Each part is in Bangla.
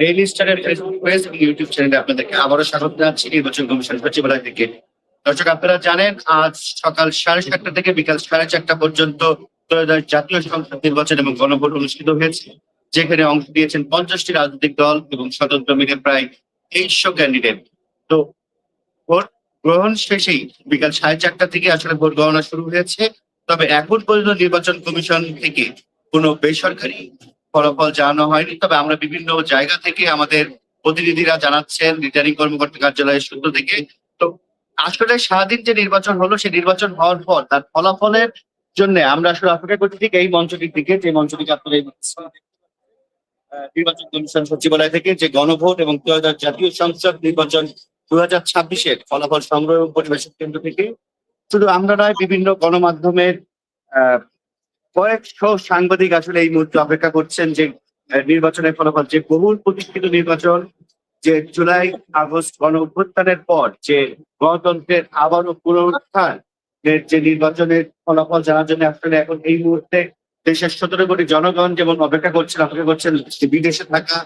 ডেইলি স্টারের ফেসবুক পেজ ইউটিউব চ্যানেলে আপনাদেরকে আবারও স্বাগত জানাচ্ছি। নির্বাচন কমিশন সচিবালয় থেকে। দর্শক, আপনারা জানেন, আজ সকাল সাড়ে সাতটা থেকে বিকাল সাড়ে চারটা পর্যন্ত জাতীয় সংসদ নির্বাচন এবং গণভোট অনুষ্ঠিত হয়েছে। যেখানে অংশ দিয়েছেন পঞ্চাশটি রাজনৈতিক দল এবং স্বতন্ত্র মিলে প্রায় তেইশশো ক্যান্ডিডেট তো ভোট গ্রহণ শেষেই বিকাল সাড়ে চারটা থেকে আসলে ভোট গণনা শুরু হয়েছে। তবে এখন পর্যন্ত নির্বাচন কমিশন থেকে কোনো বেসরকারি ফলাফল জানানো হয়নি তবে আমরা বিভিন্ন জায়গা থেকে আমাদের প্রতিনিধিরা জানাচ্ছেন, রিটার্নিং কর্মকর্তা কার্যালয়ের সূত্র থেকে তো আসলে সারাদিন যে নির্বাচন হলো, সেই নির্বাচন হওয়ার পর তার ফলাফলের জন্য আমরা আসলে অপেক্ষা করছি ঠিক এই মঞ্চটির দিকে, যে মঞ্চটিকে আপনারা এই। নির্বাচন কমিশন সচিবালয় থেকে যে গণভোট এবং জাতীয় সংসদ নির্বাচন দু হাজার ছাব্বিশের ফলাফল সংগ্রহ এবং পরিবেশন কেন্দ্র থেকে, শুধু আমরা নয়, বিভিন্ন গণমাধ্যমের কয়েকশো সাংবাদিক আসলে এই মুহূর্তে অপেক্ষা করছেন যে নির্বাচনের ফলাফল, যে বহুল প্রতীক্ষিত নির্বাচন, যে জুলাই, আগস্ট গণ অভ্যুত্থানের পর যে গণতন্ত্রের আবারও পুনরুত্থান, যে নির্বাচনের ফলাফল জানার জন্য আসলে এখন এই মুহূর্তে দেশের সতেরো কোটি জনগণ যেমন অপেক্ষা করছেন অপেক্ষা করছেন বিদেশে থাকা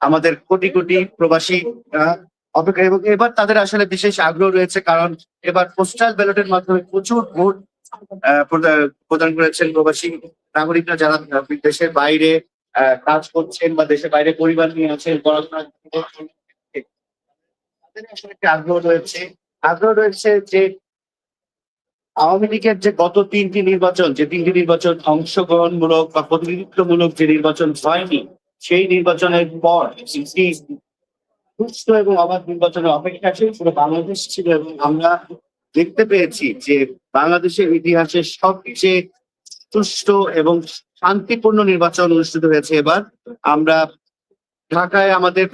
আমাদের কোটি কোটি প্রবাসী অপেক্ষা এবং এবার তাদের আসলে বিশেষ আগ্রহ রয়েছে কারণ এবার পোস্টাল ব্যালটের মাধ্যমে প্রচুর ভোট প্রদান করেছেন প্রবাসী নাগরিকরা যারা দেশের বাইরে কাজ করছেন বা দেশের বাইরে পরিবার নিয়ে আছেন আগ্রহ রয়েছে। আগ্রহ রয়েছে যে আওয়ামী লীগের যে গত তিনটি নির্বাচন, যে তিনটি নির্বাচন অংশগ্রহণমূলক বা প্রতিনিধিত্বমূলক যে নির্বাচন হয়নি, সেই নির্বাচনের পর সুস্থ এবং নির্বাচনের অপেক্ষা পুরো বাংলাদেশ ছিল এবং আমরা দেখতে পেয়েছি যে বাংলাদেশের ইতিহাসে সবচেয়ে সুষ্ঠু এবং শান্তিপূর্ণ নির্বাচন অনুষ্ঠিত হয়েছে এবার। আমরা ঢাকায় আমাদের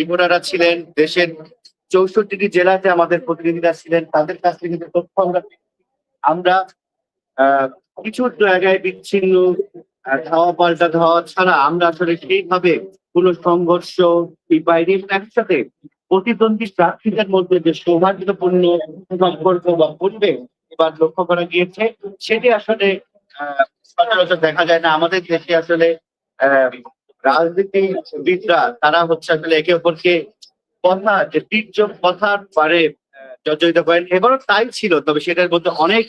রিপোর্টাররা ছিলেন, দেশের চৌষট্টিটি জেলাতে আমাদের প্রতিনিধিরা ছিলেন, তাদের কাছ থেকে তথ্য আমরা আমরা কিছু জায়গায় বিচ্ছিন্ন ধাওয়া পাল্টা ধাওয়া ছাড়া আমরা আসলে সেইভাবে কোনো সংঘর্ষ একসাথে প্রতিদ্বন্দ্বী প্রার্থীদের মধ্যে যে সৌহার্দ্যপূর্ণ সম্পর্ক বা পরিবেশ এবার লক্ষ্য করা গিয়েছে, সেটি আসলে সচরাচর দেখা যায় না। আমাদের দেশে আসলে রাজনীতিবিদরা, তারা হচ্ছে আসলে একে অপরকে কথা, যে তীর্যক কথার পারে জর্জরিত করেন। এবারও তাই ছিল, তবে সেটার মধ্যে অনেক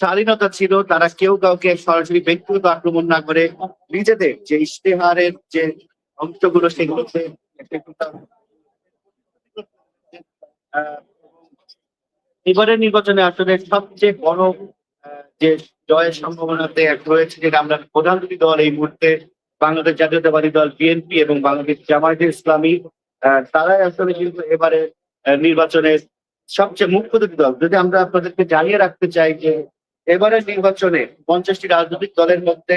স্বাধীনতা ছিল। তারা কেউ কাউকে সরাসরি ব্যক্তিগত আক্রমণ না করে নিজেদের যে ইশতেহারের যে অংশগুলো সেগুলোতে এবারের নির্বাচনে আসলে সবচেয়ে বড় যে জয়ের সম্ভাবনাতে রয়েছে যেটা আমরা প্রধান দুটি দল এই মুহূর্তে বাংলাদেশ জাতীয়তাবাদী দল বিএনপি এবং বাংলাদেশ জামায়াতে ইসলামী তারাই আসলে কিন্তু এবারে আহ, নির্বাচনের সবচেয়ে মুখ্য দুটি দল। যদি আমরা আপনাদেরকে জানিয়ে রাখতে চাই যে এবারের নির্বাচনে পঞ্চাশটি রাজনৈতিক দলের মধ্যে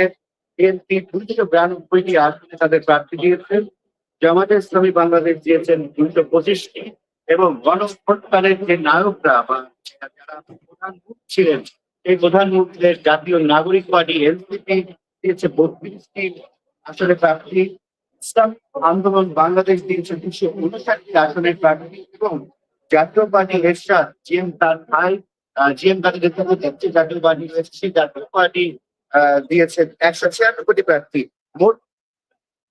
বিএনপি দুই থেকে বিরানব্বইটি আসনে তাদের প্রার্থী দিয়েছেন জামাতে ইসলামী বাংলাদেশ দিয়েছেন দুইশো পঁচিশটি। এবং গণভোটকারের যে নায়করা বা যারা প্রধান মুখ ছিলেন, এই প্রধান মুখদের জাতীয় নাগরিক পার্টি, এনসিপি, দিয়েছে বত্রিশটি আসলে প্রার্থী। আন্দোলন বাংলাদেশ দিয়েছে দুশো উনষাটটি আসনের প্রার্থী এবং জাতীয় পার্টি এরশাদ জিএম তার ভাই জিএম তাদের নেতৃত্বে জাতীয় পার্টি জাতীয় পার্টি দিয়েছে একশো ছিয়ানব্বইটি প্রার্থী। মোট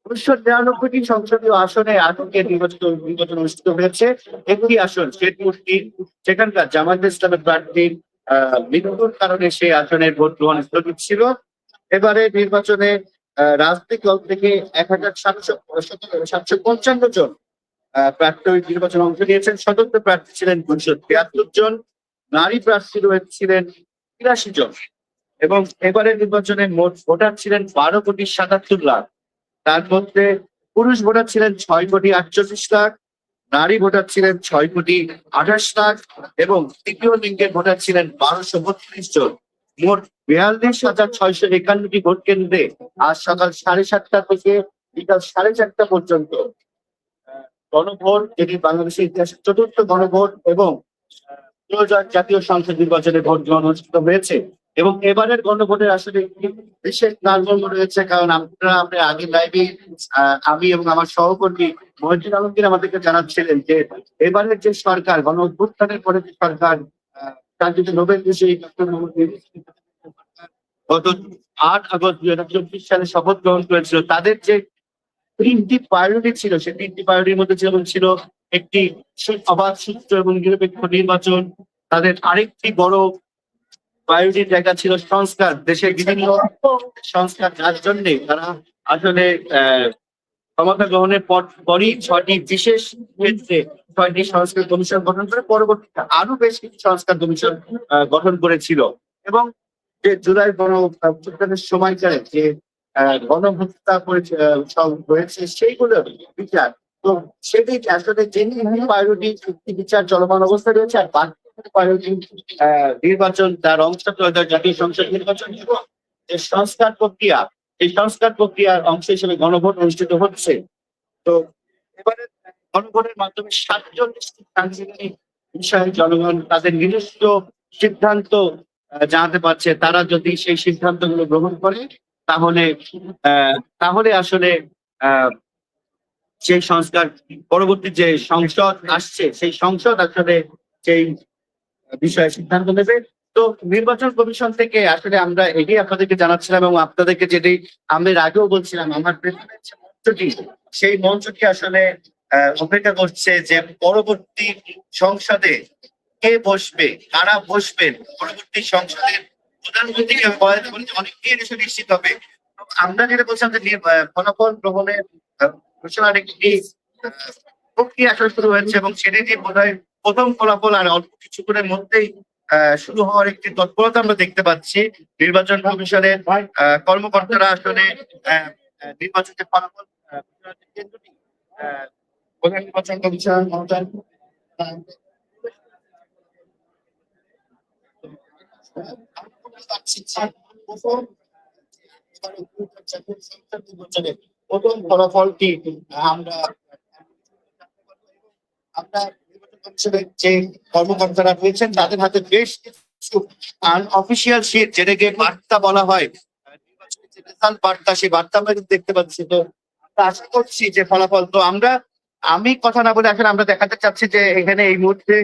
উনিশশো নিরানব্বইটি সংসদীয় আসনে আটকে নির্বাচিত নির্বাচন অনুষ্ঠিত হয়েছে। একটি আসন শেরপুরটি সেখানকার জামায়াত ইসলামের প্রার্থীর মৃত্যুর কারণে সেই আসনের ভোট গ্রহণ স্থগিত ছিল। এবারে নির্বাচনে রাজনৈতিক দল থেকে এক হাজার সাতশো সাতশো পঞ্চান্ন জন প্রার্থী নির্বাচনে অংশ নিয়েছেন। স্বতন্ত্র প্রার্থী ছিলেন দুইশো তিয়াত্তর জন, নারী প্রার্থী রয়েছিলেন তিরাশি জন। এবং এবারের নির্বাচনে মোট ভোটার ছিলেন বারো কোটি সাতাত্তর লাখ। তার মধ্যে পুরুষ ভোটার ছিলেন ছয় কোটি আটচল্লিশ লাখ, নারী ভোটার ছিলেন ছয় কোটি আঠাশ লাখ এবং তৃতীয় লিঙ্গের ভোটার ছিলেন বারোশো বত্রিশ জন। মোট বিয়াল্লিশ হাজার ছয়শো একান্নটি ভোট কেন্দ্রে আজ সকাল সাড়ে সাতটা থেকে বিকাল সাড়ে চারটা পর্যন্ত গণভোট, যেটি বাংলাদেশের ইতিহাসের চতুর্থ গণভোট এবং জাতীয় সংসদ নির্বাচনে ভোট গ্রহণ অনুষ্ঠিত হয়েছে। এবং এবারের গণভোটের আসলে বিশেষ তারতম্য রয়েছে? কারণ আপনারা আমরা আগে লাইভে আমি এবং আমার সহকর্মী মহিউদ্দিন আলমগীর আমাদেরকে জানাচ্ছিলেন যে এবারের যে সরকার গণ অভ্যুত্থানের পরে যে সরকার তার যদি নোবেল বিষয়ে গত আট আগস্ট দুই হাজার চব্বিশ সালে শপথ গ্রহণ করেছিল। তাদের যে তিনটি প্রায়োরিটি ছিল, সেই তিনটি প্রায়োরিটির মধ্যে যেমন ছিল একটি অবাধ সুস্থ এবং নিরপেক্ষ নির্বাচন, তাদের আরেকটি বড় প্রায়োরিটির জায়গা ছিল সংস্কার, দেশের বিভিন্ন সংস্কার যার জন্য তারা আসলে ক্ষমতা গ্রহণের পর, পরই ছয়টি বিশেষ ক্ষেত্রে ছয়টি সংস্কার কমিশন গঠন করে, পরবর্তীতে আরও বেশ কিছু সংস্কার কমিশন গঠন করেছিল। এবং যে জুলাই গণ, অভ্যুত্থানের সময়কালে যে গণহত্যা হয়েছে, সেইগুলো বিচার। তো সেটি আসলে যে প্রায়োরিটি বিচার চলমান অবস্থায় রয়েছে, আর বাকি নির্বাচন, তার অংশ জাতীয় সংসদ নির্বাচন এবং যে সংস্কার প্রক্রিয়া, এই সংস্কার প্রক্রিয়ার অংশ হিসেবে গণভোট অনুষ্ঠিত হচ্ছে। তো এবারে গণভোটের মাধ্যমে সাতচল্লিশটি জনগণ তাদের নিজস্ব সিদ্ধান্ত জানাতে পারছে। তারা যদি সেই সিদ্ধান্তগুলো গ্রহণ করে, তাহলে তাহলে আসলে সেই সংস্কার, পরবর্তী যে সংসদ আসছে, সেই সংসদ আসলে সেই বিষয়ে সিদ্ধান্ত নেবে। তো নির্বাচন কমিশন থেকে আসলে আমরা এটাই আপনাদেরকে জানাচ্ছিলাম এবং আপনাদেরকে যেটি আমি আগেও বলছিলাম, আমার মঞ্চটি, সেই মঞ্চটি আসলে অপেক্ষা করছে যে পরবর্তী সংসদে কে বসবে, কারা বসবেন, পরবর্তী সংসদের যে অনেকদিন নিশ্চিত হবে। আমরা যেটা বলছিলাম যে ফলাফল গ্রহণের ঘোষণার প্রক্রিয়া শুরু হয়েছে এবং সেটি বোধ হয় প্রথম ফলাফল আর অল্প কিছুক্ষণের মধ্যেই শুরু হওয়ার একটি তৎপরতা আমরা দেখতে পাচ্ছি। নির্বাচন কমিশনের কর্মকর্তারা আসলে নির্বাচনের ফলাফল প্রথম ফলাফলটি আমরা আমরা যে কর্মকর্তারা রয়েছেন, তাদের হাতে বেশ কিছু অফিসিয়াল শিট যেটাকে বার্তা বলা হয়। বার্তা, সেই বার্তা দেখতে পাচ্ছি। তো আশা করছি যে ফলাফল। তো আমরা, আমি কথা না বলে আসলে আমরা দেখাতে চাচ্ছি যে এখানে এই মুহূর্তে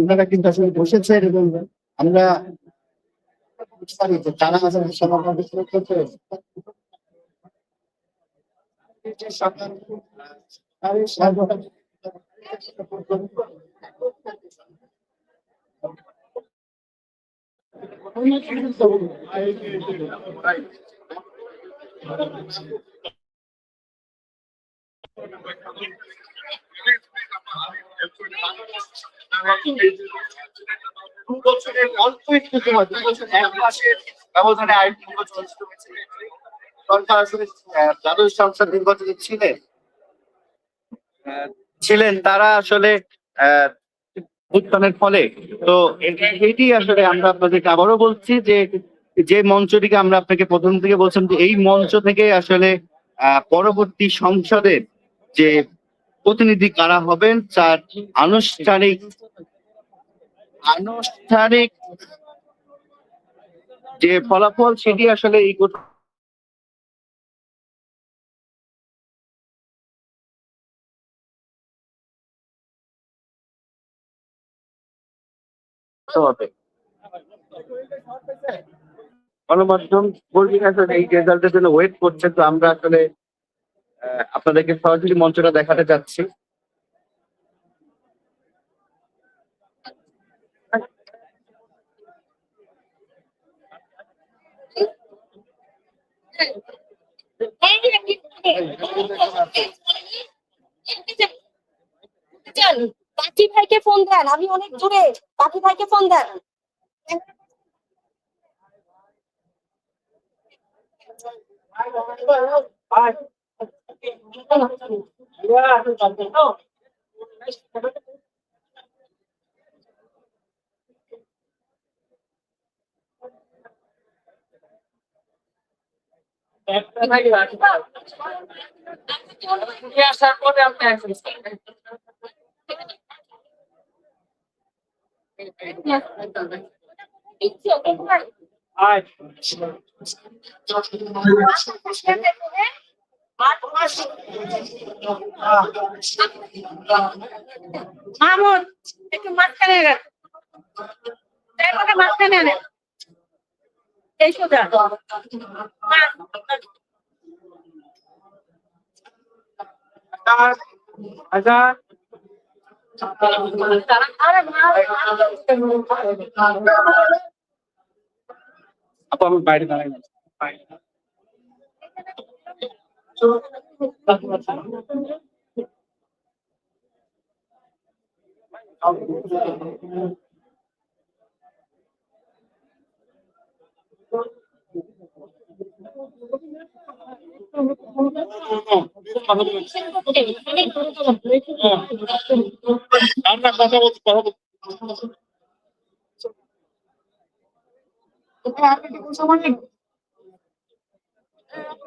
ওনারা কিন্তু আসলে বসেছেন এবং আমরা যে তারা সমাধান বিশ্লেষণ করতে তাদের সরকার- ছিলেন ছিলেন তারা আসলে উত্থানের ফলে। তো এটি আসলে আমরা আপনাদেরকে আবারও বলছি যে যে মঞ্চটিকে আমরা আপনাকে প্রথম থেকে বলছিলাম যে, এই মঞ্চ থেকে আসলে পরবর্তী সংসদের যে প্রতিনিধি কারা হবেন? তার আনুষ্ঠানিক আনুষ্ঠানিক যে ফলাফল সেটি আসলে এই হবে। গণমাধ্যম কর্মীরা আসলে এই রেজাল্টের জন্য ওয়েট করছে, তো আমরা আসলে আপনাদেরকে সরাসরি মঞ্চটা দেখাতে চাচ্ছি পাখি ভাইকে ফোন দেন আমি অনেক দূরে। পাখি ভাইকে ফোন দেন। আসার পরে আপনি access করবেন। দিচ্ছি, ওকে ভাই। মাহমুদ একটু মাঝখানে গেল মাঝখানে আনে এই সোজা। হাজার আপু আমি বাইরে দাঁড়াই বাইরে। আমরা কথা বলছি কথা বলছি না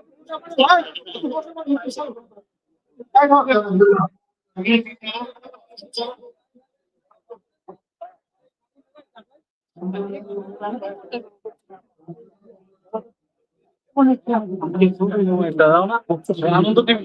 আনন্দ টিভি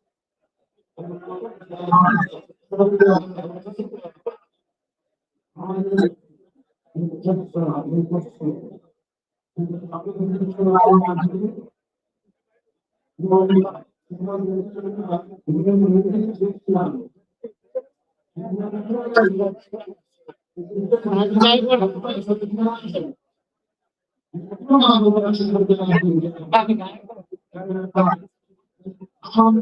আমি আমি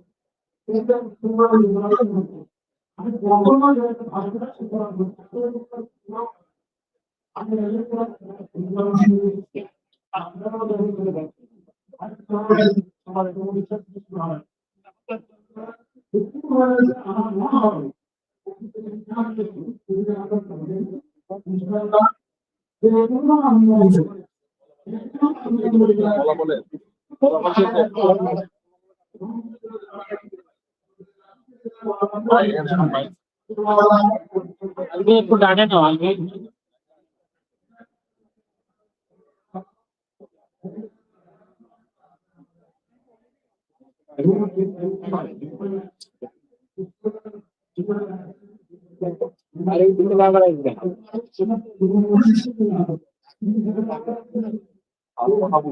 আমার মনে হবে বলা বলে। అల్గే ఇప్పుడు డాడే నా అల్గే अरे इतना बाबा है इसका आलू हाबू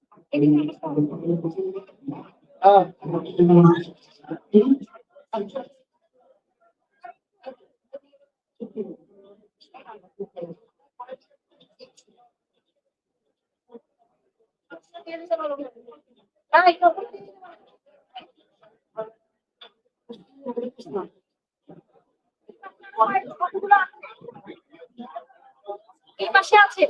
Ah. Ai, não. এই পাশে আছে